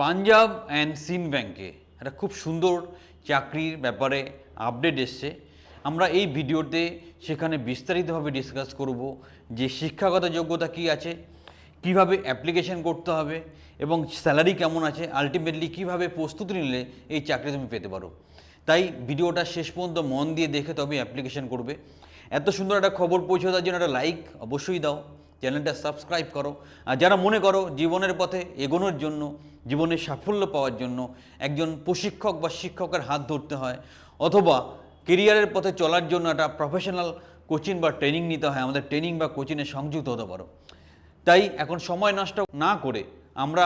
Punjab and scene ব্যাংকে একটা খুব সুন্দর চাকরির ব্যাপারে আপডেট এসছে। আমরা এই ভিডিওতে সেখানে বিস্তারিতভাবে ডিসকাস করব যে শিক্ষাগত যোগ্যতা কি আছে, কীভাবে অ্যাপ্লিকেশন করতে হবে এবং স্যালারি কেমন আছে আলটিমেটলি কীভাবে প্রস্তুতি নিলে এই চাকরি তুমি পেতে পারো। তাই ভিডিওটা শেষ পর্যন্ত মন দিয়ে দেখে তবে অ্যাপ্লিকেশন করবে। এত সুন্দর একটা খবর পৌঁছে দেওয়ার জন্য একটা লাইক অবশ্যই দাও চ্যানেলটা সাবস্ক্রাইব করো। আর যারা মনে করো জীবনের পথে এগোনোর জন্য জীবনে সাফল্য পাওয়ার জন্য একজন প্রশিক্ষক বা শিক্ষকের হাত ধরতে হয় অথবা কেরিয়ারের পথে চলার জন্য একটা প্রফেশনাল কোচিং বা ট্রেনিং নিতে হয় আমাদের ট্রেনিং বা কোচিংয়ে সংযুক্ত হতে পারো তাই এখন সময় নষ্ট না করে আমরা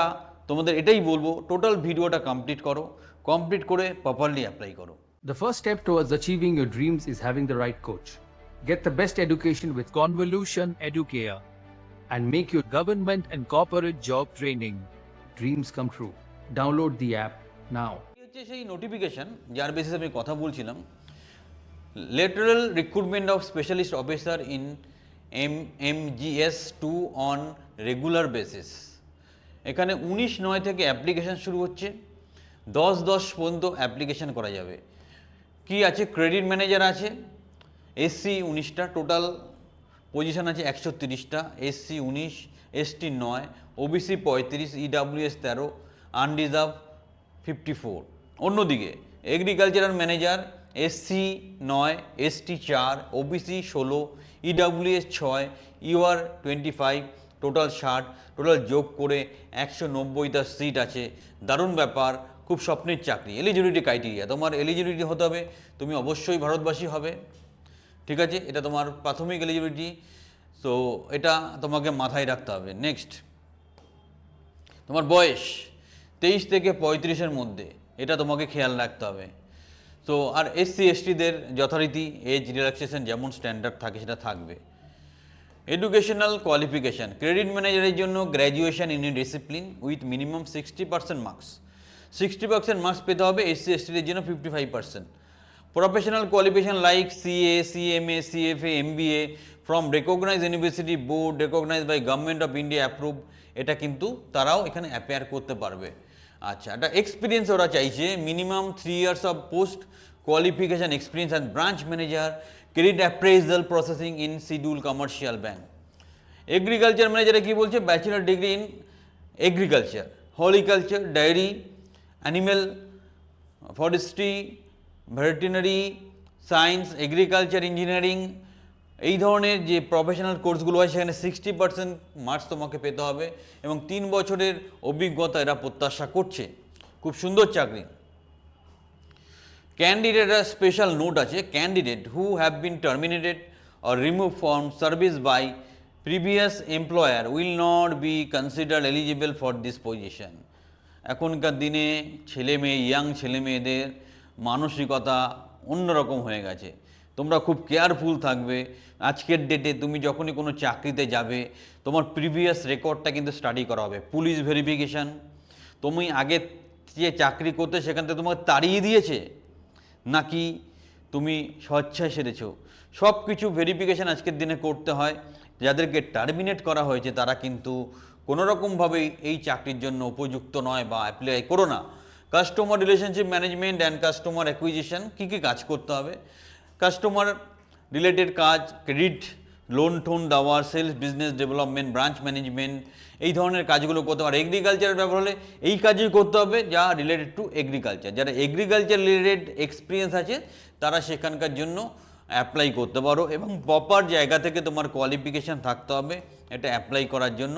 তোমাদের এটাই বলব টোটাল ভিডিওটা কমপ্লিট করো কমপ্লিট করে প্রপারলি অ্যাপ্লাই করো The first step towards achieving your dreams is having the right coach. Get the best education with Convolution Educare. and make your government and corporate job training dreams come true. Download the app now. হচ্ছে সেই notification যার বেসিসে আমি কথা বলছিলাম। Lateral recruitment of specialist officer in M M GS two on regular basis এখানে উনিশ নয় থেকে অ্যাপ্লিকেশন শুরু হচ্ছে। দশ দশ পর্যন্ত অ্যাপ্লিকেশন করা যাবে। কি আছে? ক্রেডিট ম্যানেজার আছে। এসসি উনিশটা টোটাল পজিশন আছে একশো তিরিশটা। এসসি উনিশ এসটি নয় ওবিসি পঁয়ত্রিশ ইডাব্লিউএস তেরো আনরিজার্ভ ফিফটি ফোর অন্যদিকে এগ্রিকালচারাল ম্যানেজার এসসি নয় এসটি চার ওবিসি ষোলো ইডাব্লিউএস ছয় ইউআর টোয়েন্টি ফাইভ টোটাল ষাট টোটাল যোগ করে একশো নব্বইটা সিট আছে। দারুণ ব্যাপার, খুব স্বপ্নের চাকরি। এলিজিবিলিটি ক্রাইটেরিয়া তোমার এলিজিবিলিটি হতে হবে, তুমি অবশ্যই ভারতবাসী হবে। ঠিক আছে? এটা তোমার প্রাথমিক এলিজিবিলিটি তো এটা তোমাকে মাথায় রাখতে হবে। নেক্সট তোমার বয়স তেইশ থেকে পঁয়ত্রিশের মধ্যে, এটা তোমাকে খেয়াল রাখতে হবে। তো আর এসসি এসটিদের যথারীতি এজ রিল্যাক্সেশন যেমন স্ট্যান্ডার্ড থাকে সেটা থাকবে। এডুকেশনাল কোয়ালিফিকেশান ক্রেডিট ম্যানেজারের জন্য graduation in discipline with minimum sixty percent marks sixty percent marks পেতে হবে এসসি এসটিদের জন্য fifty five percent professional qualification like CA CMA CFA MBA from recognise university board recognise by government of India approve এটা কিন্তু তারাও এখানে appear করতে পারবে। আচ্ছা একটা এক্সপিরিয়েন্স ওরা চাইছে minimum three years of post qualification experience and branch manager credit appraisal processing in schedule commercial bank agriculture ম্যানেজারে কী বলছে? Bachelor degree in agriculture horticulture dairy animal forestry veterinary science agriculture engineering এই ধরনের যে professional কোর্সগুলো হয়, সেখানে sixty percent marks তোমাকে পেতে হবে এবং তিন বছরের অভিজ্ঞতা এরা প্রত্যাশা করছে। খুব সুন্দর চাকরি। ক্যান্ডিডেট স্পেশাল নোট আছে candidate who have been terminated or remove from service by previous employer will not be consider eligible for this position এখনকার দিনে ছেলে মেয়ে ইয়াং ছেলে মেয়েদের মানসিকতা অন্যরকম হয়ে গেছে। তোমরা খুব কেয়ারফুল থাকবে। আজকের ডেটে তুমি যখনই কোনো চাকরিতে যাবে, তোমার প্রিভিয়াস রেকর্ডটা কিন্তু স্টাডি করা হবে। পুলিশ ভেরিফিকেশান তুমি আগে যে চাকরি করতে সেখান থেকে তোমাকে তাড়িয়ে দিয়েছে, নাকি তুমি স্বেচ্ছায় সেরেছো? সব কিছু ভেরিফিকেশান আজকের দিনে করতে হয়। যাদেরকে টার্মিনেট করা হয়েছে, তারা কিন্তু কোনোরকমভাবেই এই চাকরির জন্য উপযুক্ত নয় বা অ্যাপ্লাই করো না। Customer relationship management and customer acquisition কী কী কাজ করতে হবে? কাস্টমার রিলেটেড কাজ ক্রেডিট লোন টোন দেওয়া sales business development branch management এই ধরনের কাজগুলো করতে পারে এগ্রিকালচারের ব্যাপার হলে এই কাজই করতে হবে যা রিলেটেড টু এগ্রিকালচার যারা এগ্রিকালচার রিলেটেড এক্সপিরিয়েন্স আছে, তারা সেখানকার জন্য অ্যাপ্লাই করতে পারো এবং প্রপার জায়গা থেকে তোমার কোয়ালিফিকেশান থাকতে হবে। এটা অ্যাপ্লাই করার জন্য।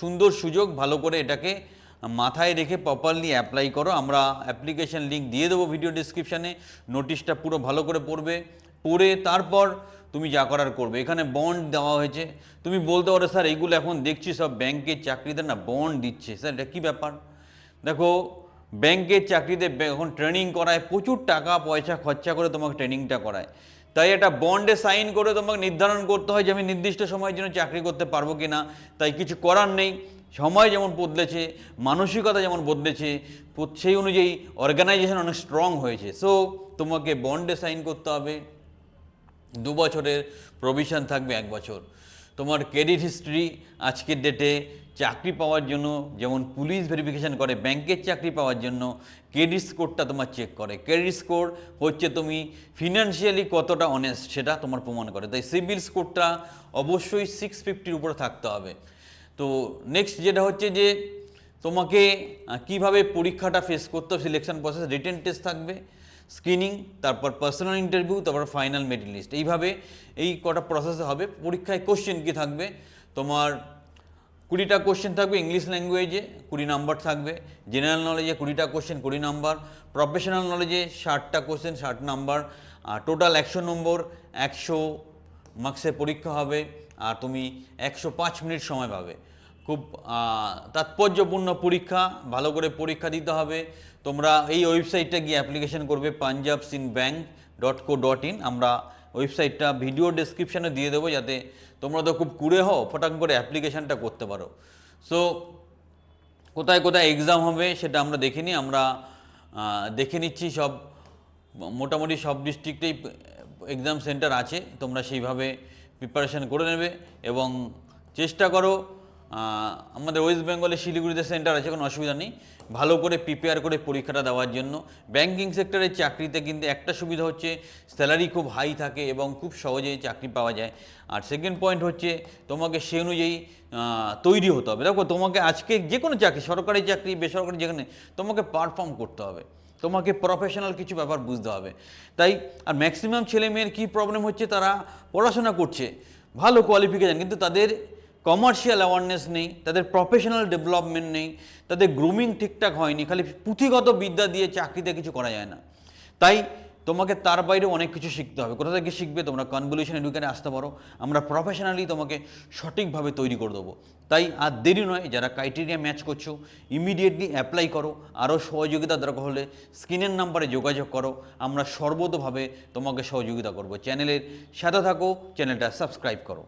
সুন্দর সুযোগ, ভালো করে এটাকে মাথায় রেখে প্রপারলি অ্যাপ্লাই করো। আমরা অ্যাপ্লিকেশন লিঙ্ক দিয়ে দেবো ভিডিও ডিসক্রিপশানে নোটিশটা পুরো ভালো করে পড়বে। পড়ে তারপর তুমি যা করার করবে। এখানে বন্ড দেওয়া হয়েছে। তুমি বলতে পারো, স্যার এইগুলো এখন দেখছি সব ব্যাংকের চাকরিতে না বন্ড দিচ্ছে। স্যার, এটা কী ব্যাপার? দেখো, ব্যাংকের চাকরিতে এখন ট্রেনিং করায়, প্রচুর টাকা পয়সা খরচা করে তোমাকে ট্রেনিংটা করায়। তাই এটা বন্ডে সাইন করে তোমাকে নির্ধারণ করতে হয় যে আমি নির্দিষ্ট সময়ের জন্য চাকরি করতে পারব কি না তাই কিছু করার নেই। সময় যেমন বদলেছে, মানসিকতা যেমন বদলেছে সেই অনুযায়ী অর্গানাইজেশন অনেক স্ট্রং হয়েছে। সো তোমাকে বন্ডে সাইন করতে হবে। দু বছরের প্রভিশন থাকবে এক বছর। তোমার ক্রেডিট হিস্ট্রি আজকের ডেটে চাকরি পাওয়ার জন্য, যেমন পুলিশ ভেরিফিকেশন করে ব্যাংকের চাকরি পাওয়ার জন্য ক্রেডিট স্কোরটা তোমার চেক করে। ক্রেডিট স্কোর হচ্ছে তুমি ফিনান্সিয়ালি কতটা অনেস্ট সেটা তোমার প্রমাণ করে। তাই সিভিল স্কোরটা অবশ্যই সিক্স ফিফটির উপরে থাকতে হবে। তো নেক্সট যেটা হচ্ছে যে তোমাকে কীভাবে পরীক্ষাটা ফেস করতে হবে সিলেকশন প্রসেস রিটেন টেস্ট থাকবে স্ক্রিনিং তারপর পার্সোনাল ইন্টারভিউ তারপর ফাইনাল মেরিট লিস্ট এইভাবে এই কটা প্রসেস হবে। পরীক্ষায় কোশ্চেন কি থাকবে? তোমার কুড়িটা কোশ্চেন থাকবে ইংলিশ ল্যাঙ্গুয়েজে কুড়ি নাম্বার থাকবে। জেনারেল নলেজে কুড়িটা কোশ্চেন কুড়ি নাম্বার প্রফেশনাল নলেজে ষাটটা কোশ্চেন ষাট নাম্বার টোটাল একশো নম্বর একশো মার্কসের পরীক্ষা হবে। আর তুমি একশো পাঁচ মিনিট সময় পাবে। খুব তাৎপর্যপূর্ণ পরীক্ষা, ভালো করে পরীক্ষা দিতে হবে। তোমরা এই ওয়েবসাইটটা গিয়ে অ্যাপ্লিকেশন করবে Punjab Sind bank dot co dot in. আমরা ওয়েবসাইটটা ভিডিও ডেসক্রিপশানে দিয়ে দেবো যাতে তোমরা তো খুব কুড়ে হও, ফটাং করে অ্যাপ্লিকেশানটা করতে পারো। সো কোথায় কোথায় এক্সাম হবে সেটা আমরা দেখে নিই আমরা দেখে নিচ্ছি সব। মোটামুটি সব ডিস্ট্রিক্টেই এক্সাম সেন্টার আছে, তোমরা সেইভাবে প্রিপারেশন করে নেবে এবং চেষ্টা করো আমাদের ওয়েস্ট বেঙ্গলে শিলিগুড়িতে সেন্টার আছে, কোনো অসুবিধা নেই। ভালো করে প্রিপেয়ার করে পরীক্ষাটা দেওয়ার জন্য। ব্যাংকিং সেক্টরের চাকরিতে কিন্তু একটা সুবিধা হচ্ছে স্যালারি খুব হাই থাকে এবং খুব সহজেই চাকরি পাওয়া যায়। আর সেকেন্ড পয়েন্ট হচ্ছে, তোমাকে সে অনুযায়ী তৈরি হতে হবে। দেখো, তোমাকে আজকে যে কোনো চাকরি, সরকারি চাকরি, বেসরকারি যেখানে, তোমাকে পারফর্ম করতে হবে। তোমাকে প্রফেশনাল কিছু ব্যাপার বুঝতে হবে। তাই, আর ম্যাক্সিমাম ছেলে মেয়ের কী প্রবলেম হচ্ছে? তারা পড়াশোনা করছে, ভালো কোয়ালিফিকেশান কিন্তু তাদের কমার্শিয়াল অ্যাওয়ারনেস নেই, তাদের প্রফেশনাল ডেভেলপমেন্ট নেই, তাদের গ্রুমিং ঠিকঠাক হয়নি, খালি পুঁথিগত বিদ্যা দিয়ে চাকরিতে কিছু করা যায় না। তাই তোমাকে তার বাইরে অনেক কিছু শিখতে হবে। কোথা থেকে শিখবে? তোমরা কনভলিউশন এডুকেশনে আসতে পারো। আমরা প্রফেশনালি তোমাকে সঠিকভাবে তৈরি করে দেবো। তাই আর দেরি নয়, যারা ক্রাইটেরিয়া ম্যাচ করছ ইমিডিয়েটলি অ্যাপ্লাই করো। আরও সহযোগিতা দরকার হলে স্ক্রিনের নাম্বারে যোগাযোগ করো। আমরা সর্বতভাবে তোমাকে সহযোগিতা করব। চ্যানেলের সাথে থাকো, চ্যানেলটা সাবস্ক্রাইব করো।